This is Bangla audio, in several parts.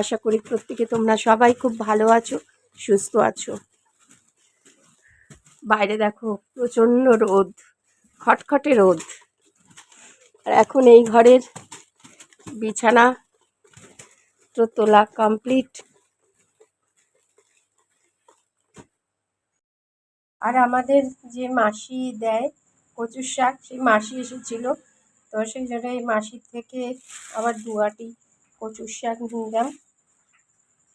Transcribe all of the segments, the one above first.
আশা করি প্রত্যেকে তোমরা সবাই খুব ভালো আছো, সুস্থ আছো। বাইরে দেখো, প্রচণ্ড রোদ, খটখটে রোদ। আর এখন এই ঘরের বিছানা তো তোলা কমপ্লিট আর আমাদের যে মাসি দেয় কচুর শাক, সেই মাসি এসেছিল। তো সেই জন্য এই মাসির থেকে আবার দুয়াটি কচুর শাক নিলাম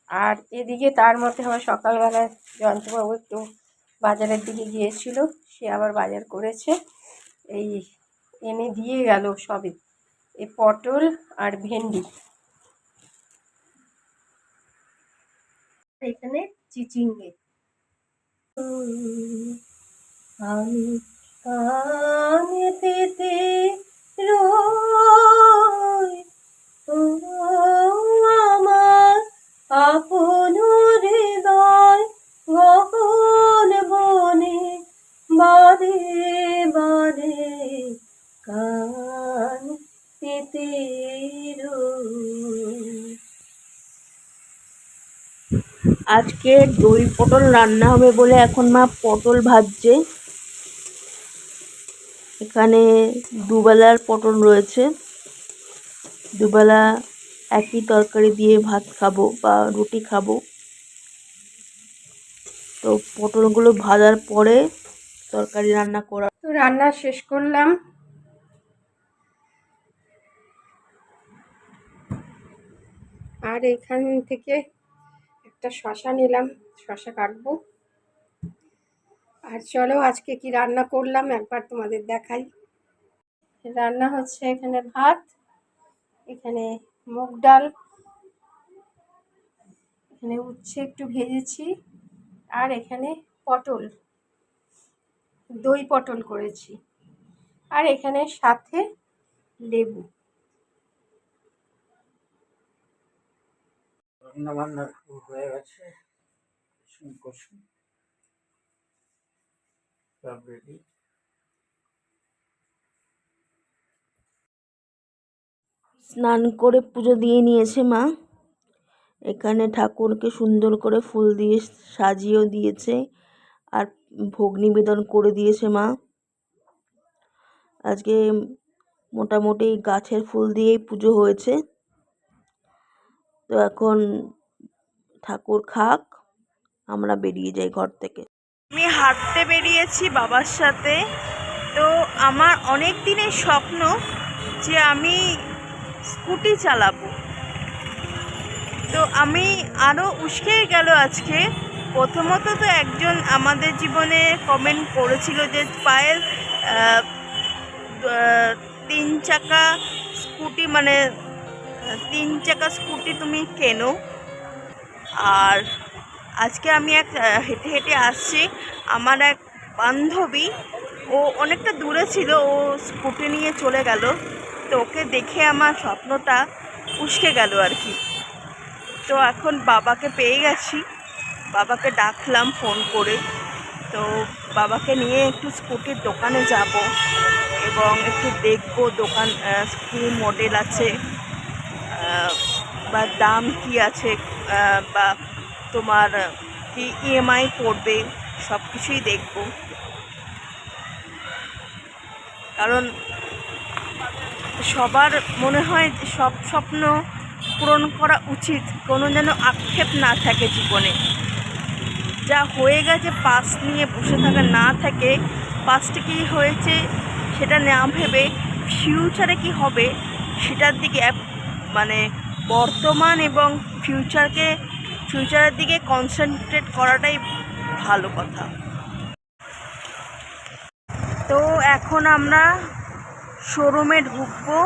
আর এদিকে তার মধ্যে আবার সকালবেলায় যন্ত্রবাবু একটু বাজারের দিকে গিয়েছিল, সে আবার বাজার করেছে। এই এনে দিয়ে গেল সবই, এই পটল আর ভেন্ডি। এখানে চিচিঙ্গে। আমি আজকে দই পটল রান্না হবে বলে এখন মা পটল ভাজছে। এখানে দুবেলার পটল রয়েছে। দুবেলা একই তরকারি দিয়ে ভাত খাব বা রুটি খাব। তো পটলগুলো ভাজার পরে তরকারি রান্না করা। তো রান্না শেষ করলাম। আর এখান থেকে একটা শশা নিলাম, শশা কাটবো। আর চলো আজকে কি রান্না করলাম একবার তোমাদের দেখাই। রান্না হচ্ছে এখানে ভাত, এখানে মুগ ডাল, এখানে উচ্ছে একটু ভেজেছি, আর এখানে পটল, দই পটল করেছি। আর এখানে সাথে লেবু। রান্না বান্না হয়ে গেছে। কুসুম কুসুম সব রেডি স্নান করে পুজো দিয়ে নিয়েছে মা। এখানে ঠাকুরকে সুন্দর করে ফুল দিয়ে সাজিয়েও দিয়েছে আর ভোগ নিবেদন করে দিয়েছে মা। আজকে মোটামুটি গাছের ফুল দিয়েই পুজো হয়েছে। তো এখন ঠাকুর খাক, আমরা বেরিয়ে যাই ঘর থেকে। আমি হাঁটতে বেরিয়েছি বাবার সাথে। তো আমার অনেক দিনের স্বপ্ন যে আমি স্কুটি চালাবো। তো আমি আরও উস্কে গেল আজকে। প্রথমত তো একজন আমাদের জীবনে কমেন্ট করেছিল যে পায়ের তিন চাকা স্কুটি মানে তিন চাকা স্কুটি তুমি কেনো। আর আজকে আমি এক হেঁটে হেঁটে আসছি। আমার এক বান্ধবী, ও অনেকটা দূরে ছিল, ও স্কুটি নিয়ে চলে গেল। তো ওকে দেখে আমার স্বপ্নটা উস্কে গেল আর কি। তো এখন বাবাকে পেয়ে গেছি। বাবাকে ডাকলাম ফোন করে। তো বাবাকে নিয়ে একটু স্কুটির দোকানে যাব এবং একটু দেখব দোকান কী মডেল আছে। বা দাম কি আছে বা তোমার কি ইএমআই পড়বে সব কিছুই দেখব। কারণ সবার মনে হয় সব স্বপ্ন পূরণ করা উচিত, কোনো যেন আক্ষেপ না থাকে জীবনে। যা হয়ে গেছে পাস নিয়ে বসে থাকা না থাকে পাসটা কী হয়েছে সেটা না ভেবে ফিউচারে কি হবে, সেটার দিকে মানে বর্তমান এবং ফিউচারকে ফিউচারের দিকে কনসেন্ট্রেট করাটাই ভালো কথা। তো এখন আমরা শোরুমে ঢুকবো।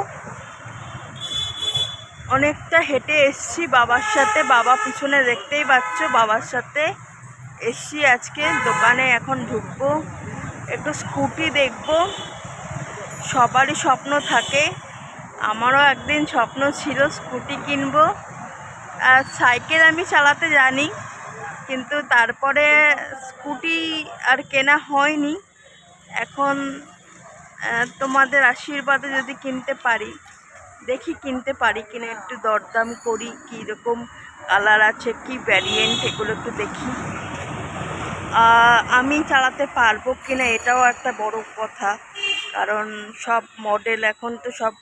অনেকটা হেঁটে এসছি, বাবার সাথে। বাবা পিছনে দেখতেই পাচ্ছ, বাবার সাথে এসছি আজকে। দোকানে এখন ঢুকবো। একটু স্কুটি দেখব। সবারই স্বপ্ন থাকে। আমারও একদিন স্বপ্ন ছিল স্কুটি কিনবো। আর সাইকেল আমি চালাতে জানি, কিন্তু তারপরে স্কুটি আর কেনা হয়নি। এখন তোমাদের আশীর্বাদে যদি কিনতে পারি, দেখি কিনতে পারি কিনা, একটু দরদাম করি কী রকম কালার আছে, কি ভ্যারিয়েন্ট এগুলো একটু দেখি। আমি চালাতে পারব কিনা, এটাও একটা বড় কথা, কারণ সব মডেল এখন তো সব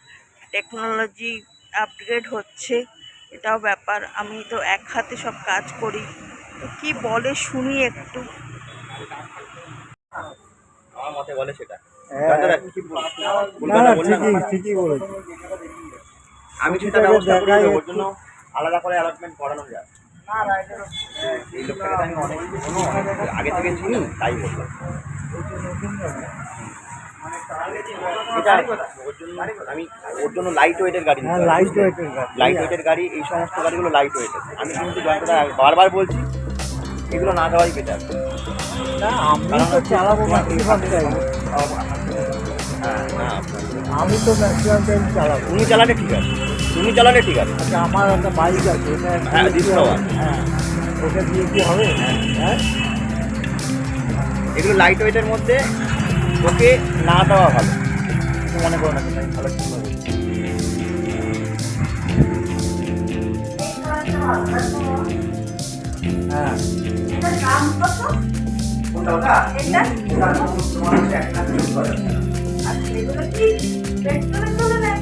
টেকনোলজি আপগ্রেড হচ্ছে এটাও ব্যাপার। আমি তো এক হাতে সব কাজ করি। তো কি বলে শুনি একটু। আমার মতে বলে সেটা। হ্যাঁ। আমি সেটা ব্যবস্থা করি ওর জন্য আলাদা করে অ্যালটমেন্ট করানো যায়। এই লোকটাকে আমি অনেক আগে থেকে চিনি তাই জন্য আমি ওর জন্য লাইট ওয়েটের গাড়ি হ্যাঁ লাইট ওয়েটের গাড়ি। লাইট ওয়েটের গাড়ি এই সমস্ত গাড়িগুলো লাইট ওয়েটের আমি কিন্তু যন্ত্রটা বারবার বলছি এগুলো না দেওয়াই বেটার না আমি তো চালাবো হ্যাঁ আমি তো ম্যাক্সিমাম টাইম চালাবো। তুমি চালালে ঠিক আছে। তুমি চালালে ঠিক আছে। আচ্ছা আমার একটা বাইক আছে হ্যাঁ? হ্যাঁ ওটা দিয়ে কি হবে? হ্যাঁ। এগুলো লাইট ওয়েটের মধ্যে ওকে না দেওয়া ভালো। মনে করো না কিন্তু করছি হ্যাঁ। কোনটা ওটা? তোমার হচ্ছে এক লাখ চোদ্দ হাজার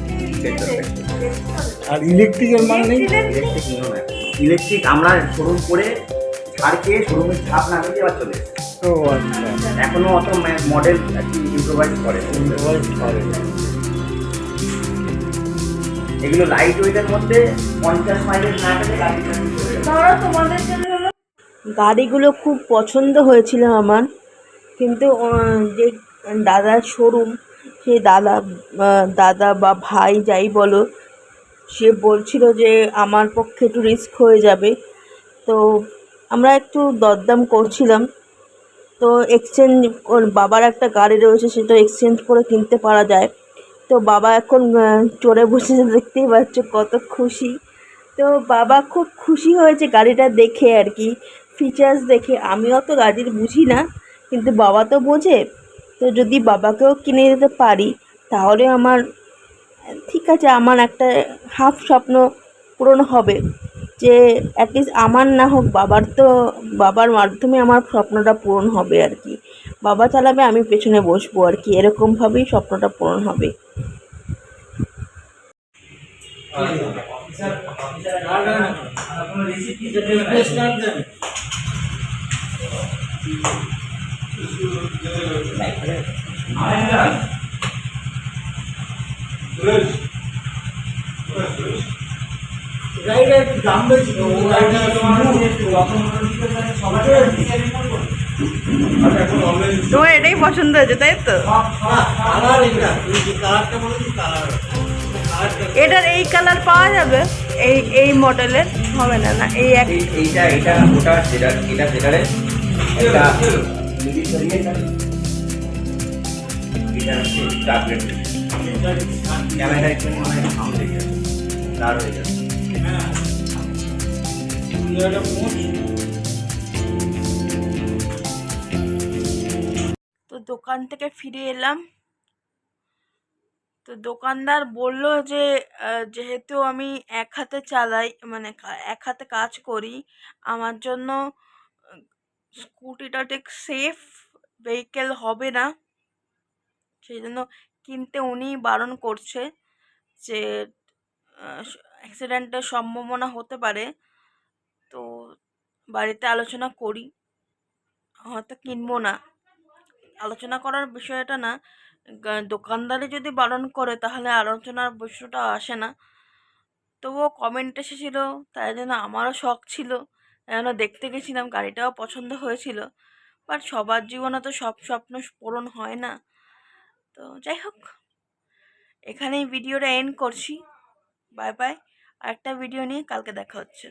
আর ইলেকট্রিকের মানে নেই ইলেকট্রিক ইলেকট্রিক আমরা শোরুম করে শোরুমের ছাপ না দিয়ে আবার চলে আচ্ছা। এখনও অত মডেল আর কি ইম্প্রোভাইজ করে। এগুলো লাইট ওয়েটের মধ্যে পঞ্চাশ মাইলেজ না পেলে চলে যাবে। গাড়িগুলো খুব পছন্দ হয়েছিল আমার। কিন্তু যে দাদার শোরুম সেই দাদা দাদা বা ভাই যাই বলো সে বলছিল যে আমার পক্ষে একটু রিস্ক হয়ে যাবে। তো আমরা একটু দরদাম করছিলাম। তো এক্সচেঞ্জ ওর বাবার একটা গাড়ি রয়েছে, সেটা এক্সচেঞ্জ করে কিনতে পারা যায়। তো বাবা এখন চড়ে বসেছে দেখতেই পাচ্ছ কত খুশি। তো বাবা খুব খুশি হয়েছে গাড়িটা দেখে আর কি ফিচার্স দেখে। আমিও তো গাড়ির বুঝি না, কিন্তু বাবা তো বোঝে। তো যদি বাবাকেও কিনে দিতে পারি, তাহলে আমার, ঠিক আছে, আমার একটা হাফ স্বপ্ন পূরণ হবে। যে অ্যাটলিস্ট আমার না হোক বাবার তো, বাবার মাধ্যমে আমার স্বপ্নটা পূরণ হবে আর কি। বাবা চালাবে, আমি পেছনে বসবো আর কি। এরকমভাবেই স্বপ্নটা পূরণ হবে। তোমার এটাই পছন্দ হয়েছে তাই তো? এটার এই কালার পাওয়া যাবে? এই এই মডেলের হবে না না এই এক এইটা এটা ওটা যেটা এটা এটা ক্যামেরা একটু মনে হয় সাউন্ড হয়ে যাবে তো দোকান থেকে ফিরে এলাম। তো দোকানদার বলল যে যেহেতু আমি এক হাতে চালাই মানে এক হাতে কাজ করি, আমার জন্য স্কুটিটা ঠিক সেফ ভেহিকেল হবে না। সেই জন্য কিনতে উনি বারণ করছে যে অ্যাক্সিডেন্টের সম্ভাবনা হতে পারে। তো বাড়িতে আলোচনা করি। হয়তো কিনবো না। আলোচনা করার বিষয়টা না দোকানদারে যদি বারণ করে তাহলে আলোচনার বিষয়টা আসে না। তবুও কমেন্ট এসেছিল, তাই জন্য আমারও শখ ছিল। যেন দেখতে গেছিলাম, গাড়িটাও পছন্দ হয়েছিল। বাট সবার জীবনে তো সব স্বপ্ন পূরণ হয় না। তো যাই হোক, এখানেই ভিডিওটা এন্ড করছি। বাই বাই আরেকটা ভিডিও নিয়ে কালকে দেখা হচ্ছে।